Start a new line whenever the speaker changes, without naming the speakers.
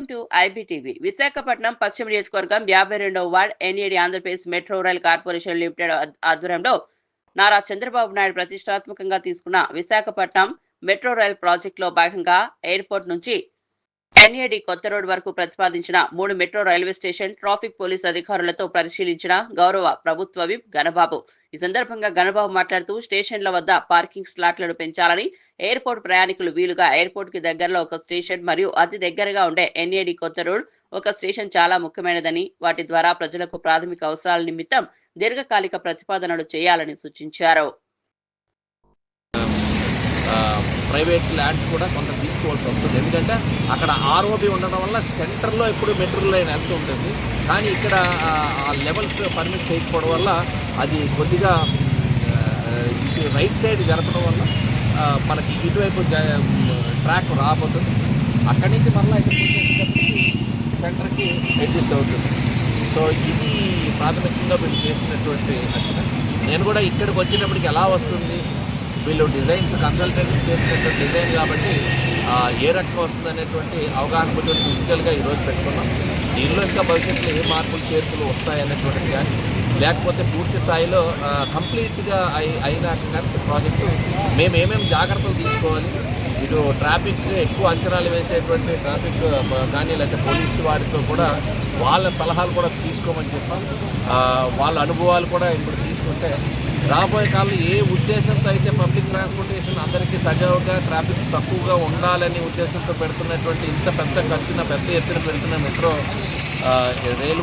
Welcome to IBTV Visakhapatnam పశ్చిమ నియోజకవర్గం యాభై రెండవ ward NAD Andhra Pradesh metro rail corporation limited ఆధ్వర్యంలో నారా చంద్రబాబు నాయుడు ప్రతిష్టాత్మకంగా తీసుకున్న విశాఖపట్నం మెట్రో రైల్ ప్రాజెక్టులో భాగంగా ఎయిర్పోర్ట్ నుంచి ఎన్ఏడి కొత్త రోడ్ వరకు ప్రతిపాదించిన మూడు metro railway station traffic police అధికారులతో పరిశీలించిన గౌరవ ప్రభుత్వ విప్ ఘనబాబు. ఈ సందర్భంగా ఘనబాబు మాట్లాడుతూ స్టేషన్ల వద్ద పార్కింగ్ స్లాట్లను పెంచాలని ఎయిర్పోర్ట్ ప్రయాణికులు వీలుగా ఎయిర్పోర్ట్కి దగ్గరలో ఒక స్టేషన్ మరియు అతి దగ్గరగా ఉండే ఎన్ఏడి కొత్త రోడ్ ఒక స్టేషన్ చాలా ముఖ్యమైనదని వాటి ద్వారా ప్రజలకు ప్రాథమిక అవసరాల నిమిత్తం దీర్ఘకాలిక ప్రతిపాదనలు చేయాలని సూచించారు.
ప్రైవేట్ ల్యాండ్స్ కూడా కొంత తీసుకోవాల్సి వస్తుంది. ఎందుకంటే అక్కడ ఆర్ఓబి ఉండడం వల్ల సెంటర్లో ఎప్పుడు మెట్రో లైన్ ఎంత ఉంటుంది. కానీ ఇక్కడ ఆ, లెవెల్స్ పర్మిట్ చేయకపోవడం వల్ల అది కొద్దిగా ఇటు రైట్ సైడ్ జరపడం వల్ల మనకి ఇటువైపు జ- ట్రాక్ రాబోతుంది. అక్కడి నుంచి మరలా ఇక్కడ సెంటర్కి అడ్జస్ట్ అవుతుంది. సో ఇది ప్రాథమికంగా వీళ్ళు చేసినటువంటి రచన. నేను కూడా ఇక్కడికి వచ్చినప్పటికి ఎలా వస్తుంది వీళ్ళు డిజైన్స్ కన్సల్టెన్స్ చేసినటువంటి డిజైన్ కాబట్టి ఏ రకంగా వస్తుందనేటువంటి అవగాహన కొంచెం ఫిజికల్గా ఈరోజు పెట్టుకున్నాం. దీనిలో ఇంకా భవిష్యత్తులో ఏ మార్పులు చేర్పులు వస్తాయనేటువంటిది కానీ లేకపోతే పూర్తి స్థాయిలో కంప్లీట్గా అయి అయినాక కానీ ప్రాజెక్టు మేము ఏమేమి జాగ్రత్తలు తీసుకోవాలి? ఇటు ట్రాఫిక్ ఎక్కువ అంచనాలు వేసేటువంటి ట్రాఫిక్ కానీ లేకపోతే పోలీస్ వారితో కూడా వాళ్ళ సలహాలు కూడా తీసుకోమని చెప్పాం. వాళ్ళ అనుభవాలు కూడా ఇప్పుడు తీసుకుంటే రాబోయే కాలంలో ఏ ఉద్దేశంతో అయితే పబ్లిక్ ట్రాన్స్పోర్టేషన్ అందరికీ సజావుగా ట్రాఫిక్ తక్కువగా ఉండాలని ఉద్దేశంతో పెడుతున్నటువంటి ఇంత పెద్ద ఖర్చున పెద్ద ఎత్తున పెడుతున్న మెట్రో ఆ, రైలు